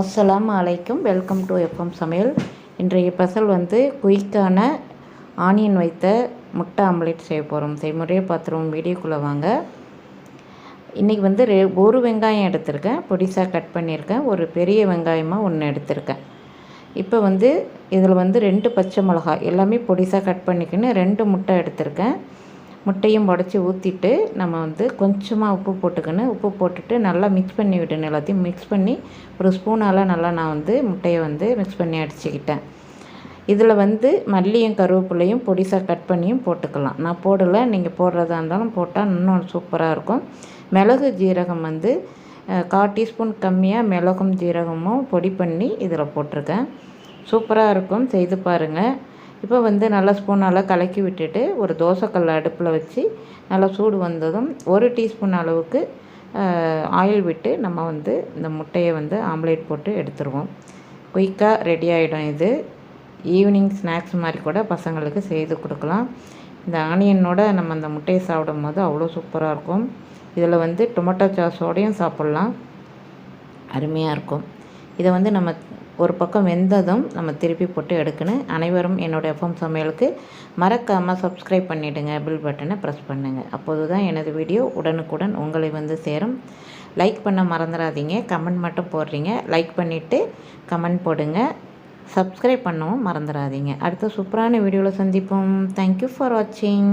அஸ்ஸலாம் அலைக்கும். Welcome to FM சமையல். இன்றைய பசல் வந்து குயிக்கான ஆனியன் வைத்த முட்டை ஆம்லேட் செய்ய போகிறோம் செய்முறையை பார்த்துருவோம். வீடியோக்குள்ளே வாங்க. இன்றைக்கி வந்து ரெ ஒரு வெங்காயம் எடுத்திருக்கேன். பொடிசாக கட் பண்ணியிருக்கேன். ஒரு பெரிய வெங்காயமாக ஒன்று எடுத்திருக்கேன். இப்போ வந்து இதில் வந்து ரெண்டு பச்சை மிளகாய் எல்லாமே பொடிசாக கட் பண்ணிக்கின்னு ரெண்டு முட்டை எடுத்திருக்கேன். முட்டையும் உடச்சி ஊற்றிட்டு நம்ம வந்து கொஞ்சமாக உப்பு போட்டுக்கணும். உப்பு போட்டுட்டு நல்லா மிக்ஸ் பண்ணி விடணும் எல்லாத்தையும். மிக்ஸ் பண்ணி ஒரு ஸ்பூனால் நல்லா நான் வந்து முட்டையை வந்து மிக்ஸ் பண்ணி அடிச்சுக்கிட்டேன். இதில் வந்து மல்லியும் கருவேப்பிலையும் பொடிசாக கட் பண்ணியும் போட்டுக்கலாம். நான் போடலை. நீங்கள் போடுறதா இருந்தாலும் போட்டால் இன்னும் சூப்பராக இருக்கும். மிளகு ஜீரகம் வந்து கால் டீஸ்பூன் கம்மியாக மிளகும் ஜீரகமும் பொடி பண்ணி இதில் போட்டிருக்கேன். சூப்பராக இருக்கும். செய்து பாருங்கள் இப்போ வந்து நல்லா ஸ்பூனால் கலக்கி விட்டுட்டு ஒரு தோசைக்கல் அடுப்பில் வச்சு நல்லா சூடு வந்ததும் ஒரு டீஸ்பூன் அளவுக்கு ஆயில் விட்டு நம்ம வந்து இந்த முட்டையை வந்து ஆம்லேட் போட்டு எடுத்துருவோம். குயிக்காக ரெடி ஆகிடும் இது. ஈவினிங் ஸ்நாக்ஸ் மாதிரி கூட பசங்களுக்கு செய்து கொடுக்கலாம். இந்த ஆனியனோட நம்ம அந்த முட்டையை சாப்பிடும் போது அவ்வளோ சூப்பராக இருக்கும். இதில் வந்து டொமேட்டோ சாஸோடையும் சாப்பிட்லாம். அருமையாக இருக்கும். இதை வந்து நம்ம ஒரு பக்கம் வெந்ததும் நம்ம திருப்பி போட்டு எடுக்கணும். அனைவரும் என்னோடய எஃப்எம் சமையலுக்கு மறக்காமல் சப்ஸ்கிரைப் பண்ணிவிடுங்க பில் பட்டனை ப்ரெஸ் பண்ணுங்கள் அப்போது தான் எனது வீடியோ உடனுக்குடன் உங்களை வந்து சேரும். லைக் பண்ண மறந்துடாதீங்க கமெண்ட் மட்டும் போடுறீங்க. லைக் பண்ணிவிட்டு கமெண்ட் போடுங்க. சப்ஸ்கிரைப் பண்ணவும் மறந்துடாதீங்க அடுத்த சூப்பரான வீடியோவில் சந்திப்போம். தேங்க்யூ ஃபார் வாட்சிங்